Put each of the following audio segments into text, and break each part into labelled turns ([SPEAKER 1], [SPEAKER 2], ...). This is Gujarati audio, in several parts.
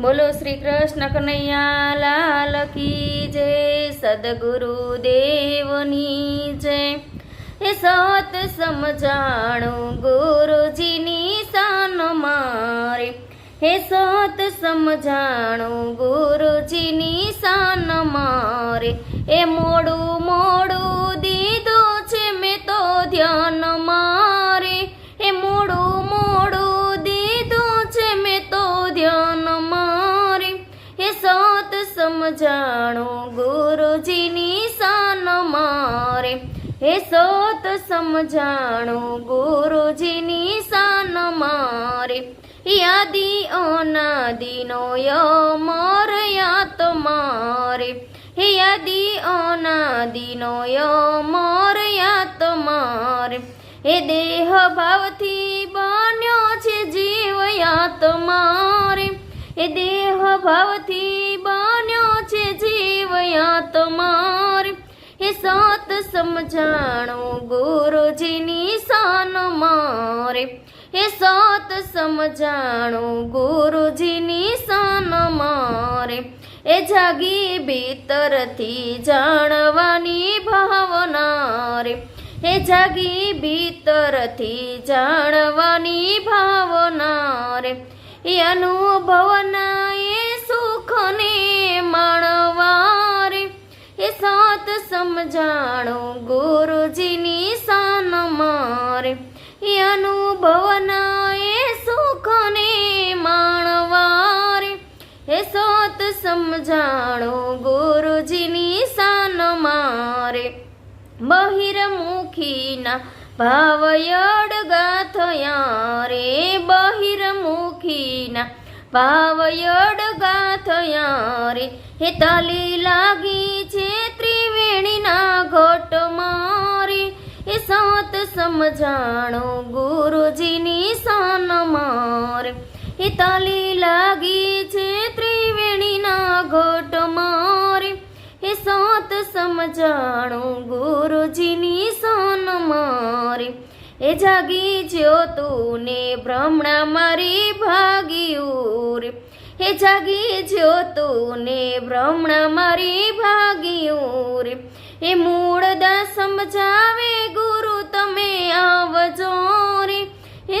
[SPEAKER 1] બોલો શ્રી કૃષ્ણ કનૈયા, લાલ કી જય સદગુરુ દેવની જય. એ સત સમજાણું ગુરુજીની શાન મારે. હે સત સમજાણું ગુરુજીની શાન મારે. એ મોડું સમજાણું ગુરુજીની શાન મારે. હે સત સમજાણું, ગુરુજીની શાન મારે. યાદી અનાદિનો યમર યાત મારે. હે યાદી અનાદિનો યમર યાત મારે. હે દેહ ભાવથી બન્યો છે જીવ યાત મારે. એ દેહ ભાવથી સત સમજાણું ગુરુજીની શાન મારે. હે સત સમજાણું ગુરુજીની શાન મારે. એ જાગી ભીતરથી જાણવાની ભાવના રે. હે જાગી ભીતરથી જાણવાની ભાવના રે. એ અનુભવના સમજાણું ગુરુજીની શાન મારે. અનુભવના એ સુખને માણવા રે એ સોત સમજાણું ગુરુજીની શાન મારે. બહિર્મુખીના ભાવયડગા થયા રે. બહિર્મુખીના ભાવયડગા થયા રે. હે તાલી લાગી છે સમજાણો ગુરુજીની શાન મારે. હિતાલી તાલી લાગી છે ત્રિવેણીના ઘટ મારે. એ સાત સમજાણું ગુરુજીની શાન મારે. એ જાગી જ્યોતું ને ભ્રમણા મારી ભાગ્યું હે જાગી જ્યોતું ને ભ્રમણા મારી ભાગ્યું રે એ મૂળદા સમજાવે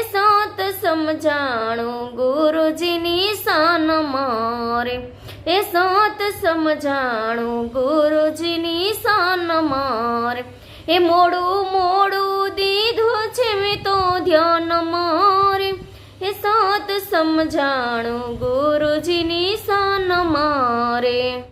[SPEAKER 1] સાત સમજાણું ગુરુજીની શાન મારે. એ સાત સમજાણું ગુરુજીની શાન મારે. એ મોડું મોડું દીધું છે તો ધ્યાન મારે. એ સાત સમજાણું ગુરુજીની શાન મારે.